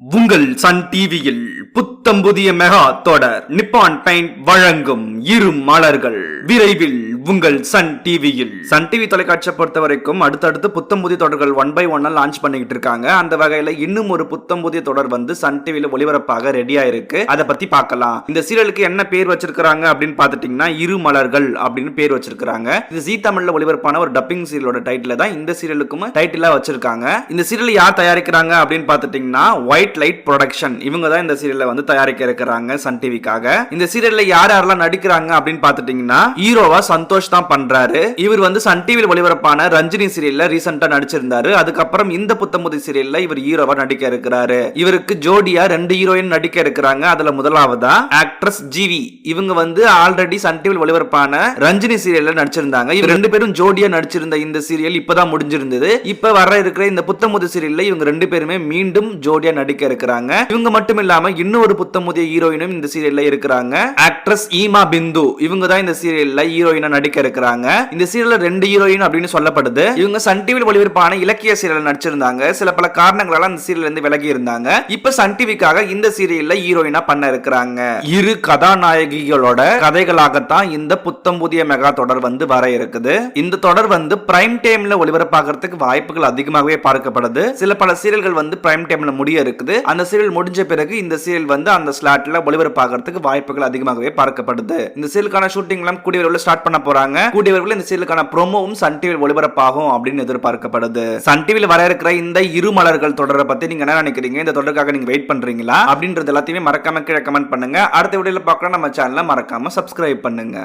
உங்கள் சன் டிவியில் புத்தம் புதிய மெகா தொடர். நிப்பான் பெயிண்ட் வழங்கும் இரு மலர்கள். விரைவில் உங்கள் சன் டிவியில். சன் டிவி தொலைக்காட்சியை பொறுத்த வரைக்கும் அடுத்தடுத்து புத்தம் புதிய தொடர்கள் ஒன் பை ஒன்னா லான்ச் பண்ணிக்கிட்டு இருக்காங்க. அந்த வகையில இன்னும் ஒரு புத்தம் புதிய தொடர் வந்து சன் டிவியில ஒளிபரப்பாக ரெடியா இருக்கு அதை பத்தி பார்க்கலாம். இந்த சீரியலுக்கு என்ன பேர் வச்சிருக்காங்க அப்படின்னு பாத்துட்டீங்கன்னா இரு மலர்கள் அப்படின்னு பேர் வச்சிருக்காங்க இது ஜி தமிழ்ல ஒளிபரப்பான ஒரு டப்பிங் சீரியலோட டைட்டில் தான் இந்த சீரியலுக்கும் டைட்டிலா வச்சிருக்காங்க. இந்த சீரியல் யார் தயாரிக்கிறாங்க அப்படின்னு பாத்துட்டீங்கன்னா ஒயிட் லைட் ப்ரொடக்ஷன் இவங்க தான் இந்த சீரியலை வந்து தயாரிக்க இருக்கிறாங்க சன் டிவிக்காக இந்த சீரியல்ல யார் யாரெல்லாம் நடிக்கிறாங்க அப்படின்னு பாத்துட்டீங்கன்னா ஹீரோவா சந்தோஷ் தான் பண்றாரு. இவர் வந்து சன் டிவியில் ஒளிபரப்பான ரஞ்சினி சீரியல்ல ரீசெண்டா நடிச்சிருந்தாரு. அதுக்கப்புறம் இந்த புத்தமுதி சீரியல்ல இவர் ஹீரோவா நடிக்க இருக்கிறாரு. இவருக்கு ஜோடியா ரெண்டு ஹீரோயின் நடிக்க இருக்கிறாங்க. அதுல முதலாவதா ஆக்ட்ரஸ் ஜிவி. இவங்க வந்து ஆல்ரெடி சன் டிவியில் ஒளிபரப்பான ரஞ்சினி சீரியல்ல நடிச்சிருந்தாங்க. இவங்க ரெண்டு பேரும் ஜோடியா நடிச்சிருந்த இந்த சீரியல் இப்பதான் முடிஞ்சிருந்தது. இப்ப வர இருக்கிற இந்த புத்தமுது சீரியல்ல இவங்க ரெண்டு பேருமே மீண்டும் ஜோடியா நடிக்க இருக்கிறாங்க. இவங்க மட்டும் இல்லாம இன்னொரு புத்தமுதிய ஹீரோயினும் இந்த சீரியல்ல இருக்கிறாங்க. ஆக்ட்ரஸ் ஈமா பிந்து இவங்க தான் இந்த சீரியல்ல ஹீரோயினா நடிக்க இருக்கிறாங்க. இந்த சீரியல்ல ரெண்டு ஹீரோயின் அப்படின்னு சொல்லப்படுது. இவங்க சன் டிவியில் ஒளிபரப்பான இலக்கிய சீரியல் நடிச்சிருந்தாங்க. சில பல காரணங்களால அந்த சீரியல் இருந்து விலகி இருந்தாங்க. இப்ப சன் டிவிக்காக இந்த சீரியல்ல ஹீரோயினா பண்ண இருக்கிறாங்க. இரு கதாநாயகிகளோட கதைகளாகத்தான் இந்த புத்தம் புதிய மெகா தொடர் வந்து வர இருக்குது. இந்த தொடர் வந்து பிரைம் டைம்ல ஒளிபரப்பாகிறதுக்கு வாய்ப்புகள் அதிகமாகவே பார்க்கப்படுது. சில பல சீரியல்கள் வந்து பிரைம் டைம்ல முடிய இருக்குது. அந்த சீரியல் முடிஞ்ச பிறகு இந்த சீரியல் வந்து அந்த ஸ்லாட்ல ஒளிபரப்பாகிறதுக்கு வாய்ப்புகள் அதிகமாகவே பார்க்கப்படுது. இந்த சீலுக்கான ஷூட்டிங் எல்லாம் கூடிய விரைவில் ஸ்டார்ட் பண்ண போறாங்க. கூடிய விரைவில் இந்த சீலுக்கான ப்ரோமோவும் சன் டிவியில் ஒளிபரப்பாகும் அப்படின்னு எதிர்பார்க்கப்படுது. சன் டிவியில் வர இருக்கிற இந்த இரு மலர்கள் தொடரை பத்தி நீங்க என்ன நினைக்கிறீங்க? இந்த தொடருக்காக நீங்க வெயிட் பண்றீங்களா? அப்படின்றது எல்லாத்தையுமே மறக்காம கீழே கமெண்ட் பண்ணுங்க. அடுத்த வீடியோல பார்க்கலாம். நம்ம சேனலை மறக்காம சப்ஸ்கிரைப் பண்ணுங்க.